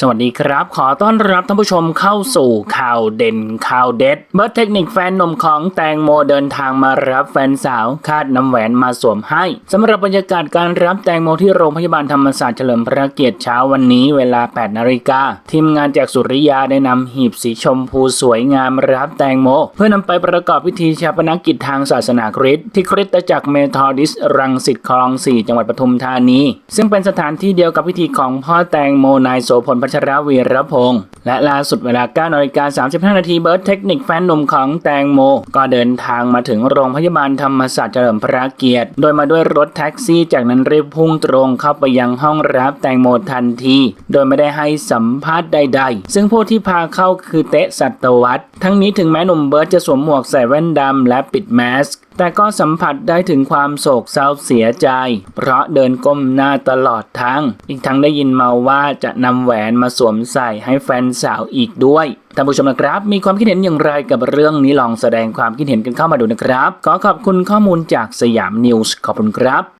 สวัสดีครับ ขอต้อนรับท่านผู้ชมเข้าสู่ข่าวเด่นข่าวเด็ดเบิร์ดเทคนิคแฟนหนุ่มของแตงโมเดินทางมารับแฟนสาวคาดน้ำแหวนมาสวมให้สำหรับบรรยากาศการรับแตงโมที่โรงพยาบาลธรรมศาสตร์เฉลิมพระเกียรติเช้าวันนี้เวลา 8นาฬิกาทีมงานจากสุริยาได้นำหีบสีชมพูสวยงามรับแตงโม เพื่อนำไปประกอบพิธีชาปนกิจทางศาสนาคริสต์ที่คริสตจักรเมทอดิสรังสิตคลอง 4 จังหวัดปทุมธานี ซึ่งเป็นสถานที่เดียวกับพิธีของพ่อแตงโมนายโสพลพัชรวีรพงศ์และล่าสุดเวลา9นาฬิกา35 นาทีเบิร์ดเทคนิคแฟนหนุ่มของแตงโม ก็เดินทางมาถึงโรงพยาบาลธรรมศาสตร์เฉลิมพระเกียรติ โดยมาด้วยรถแท็กซี่จากนั้นรีบพุ่งตรงเข้าไปยังห้องรับแตงโมทันที โดยไม่ได้ให้สัมภาษณ์ใด ๆ ซึ่งผู้ที่พาเข้าคือเตะสัตวัตทั้งนี้ถึงแม้หนุ่มเบิร์ดจะสวมหมวกใส่แว่นดำและปิดแมส แต่ก็สัมผัสได้ถึงความโศกเศร้าเสียใจ เพราะเดินก้มหน้าตลอดทาง อีกทั้งได้ยินมาว่าจะนำแหวนมาสวมใส่ให้แฟนสาวอีกด้วยท่านผู้ชมนะครับ มีความคิดเห็นอย่างไรกับเรื่องนี้ลองแสดงความคิดเห็นกันเข้ามาดูนะครับ ขอขอบคุณข้อมูลจากสยามนิวส์ขอบคุณครับ